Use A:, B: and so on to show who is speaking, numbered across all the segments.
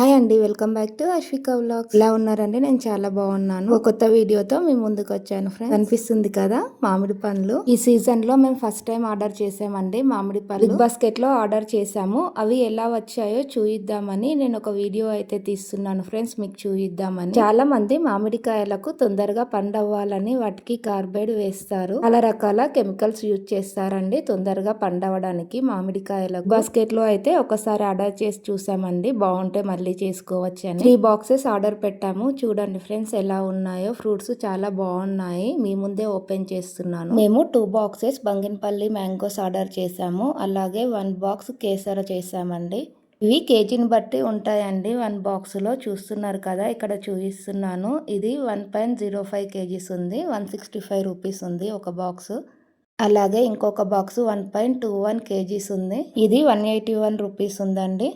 A: Hi అండి welcome back to Ashwika vlogs. ఇలా ఉన్నారండి? నేను చాలా బాగున్నాను. ఒక కొత్త వీడియోతో మేము ముందుకు వచ్చాను ఫ్రెండ్స్. కనిపిస్తుంది కదా మామిడి పండ్లు. ఈ సీజన్లో మేము ఫస్ట్ టైం ఆర్డర్ చేసామండి మామిడి పండ్లు. బిగ్ బాస్కెట్లో ఆర్డర్ చేసాము. అవి ఎలా వచ్చాయో చూయిద్దామని నేను ఒక వీడియో అయితే తీస్తున్నాను ఫ్రెండ్స్. మీకు చూయిద్దామని. చాలా మంది మామిడికాయలకు తొందరగా పండవ్వాలని వాటికి కార్బైడ్ వేస్తారు. చాలా రకాల కెమికల్స్ యూజ్ చేస్తారండి తొందరగా పండవడానికి మామిడికాయలకు. బాస్కెట్లో అయితే ఒకసారి ఆర్డర్ చేసి చూసామండి. బాగుంటే మళ్ళీ చేసుకోవచ్చు అని. త్రీ బాక్సెస్ ఆర్డర్ పెట్టాము. చూడండి ఫ్రెండ్స్ ఎలా ఉన్నాయో. ఫ్రూట్స్ చాలా బాగున్నాయి. మీ ముందే ఓపెన్ చేస్తున్నాను. మేము two boxes Banganapalli mangoes order చేసాము అలాగే వన్ బాక్స్ కేసర చేసామండి ఇవి కేజీని బట్టి ఉంటాయండి. వన్ బాక్స్లో చూస్తున్నారు కదా ఇక్కడ చూపిస్తున్నాను. ఇది one point zero five kgs ఉంది. వన్ సిక్స్టీ ఫైవ్ రూపీస్ ఉంది ఒక బాక్స్. అలాగే ఇంకొక box one point two one kgs ఉంది. ఇది వన్ ఎయిటీ వన్ రూపీస్ ఉందండి.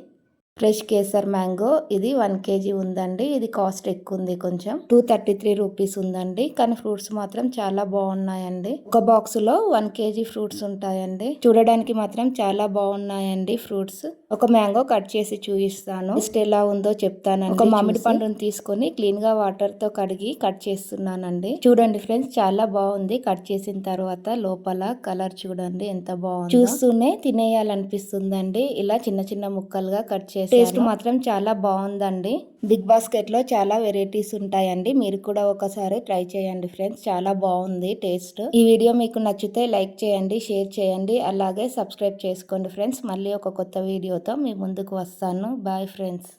A: ఫ్రెష్ కేసర్ మ్యాంగో ఇది వన్ కేజీ ఉందండి. ఇది కాస్ట్ ఎక్కువ ఉంది కొంచెం. టూ థర్టీ త్రీ రూపీస్ ఉందండి. కానీ ఫ్రూట్స్ మాత్రం చాలా బాగున్నాయండి. ఒక బాక్స్లో వన్ కేజీ ఫ్రూట్స్ ఉంటాయండి. చూడడానికి మాత్రం చాలా బాగున్నాయండి ఫ్రూట్స్. ఒక మ్యాంగో కట్ చేసి చూపిస్తాను. టేస్ట్ ఎలా ఉందో చెప్తానండి. ఒక మామిడి పండును తీసుకొని క్లీన్గా వాటర్తో కడిగి కట్ చేస్తున్నానండి. చూడండి ఫ్రెండ్స్ చాలా బాగుంది. కట్ చేసిన తర్వాత లోపల కలర్ చూడండి ఎంత బాగుంది. చూస్తూనే తినేయాలనిపిస్తుందండి. ఇలా చిన్న చిన్న ముక్కలుగా కట్ చేసి టేస్ట్ మాత్రం చాలా బాగుందండి. బిగ్ బాస్కెట్లో చాలా వెరైటీస్ ఉంటాయండి. మీరు కూడా ఒకసారి ట్రై చేయండి ఫ్రెండ్స్. చాలా బాగుంది టేస్ట్. ఈ వీడియో మీకు నచ్చితే లైక్ చేయండి షేర్ చేయండి. అలాగే సబ్స్క్రైబ్ చేసుకోండి ఫ్రెండ్స్. మళ్ళీ ఒక కొత్త వీడియోతో మీ ముందుకు వస్తాను. Bye friends.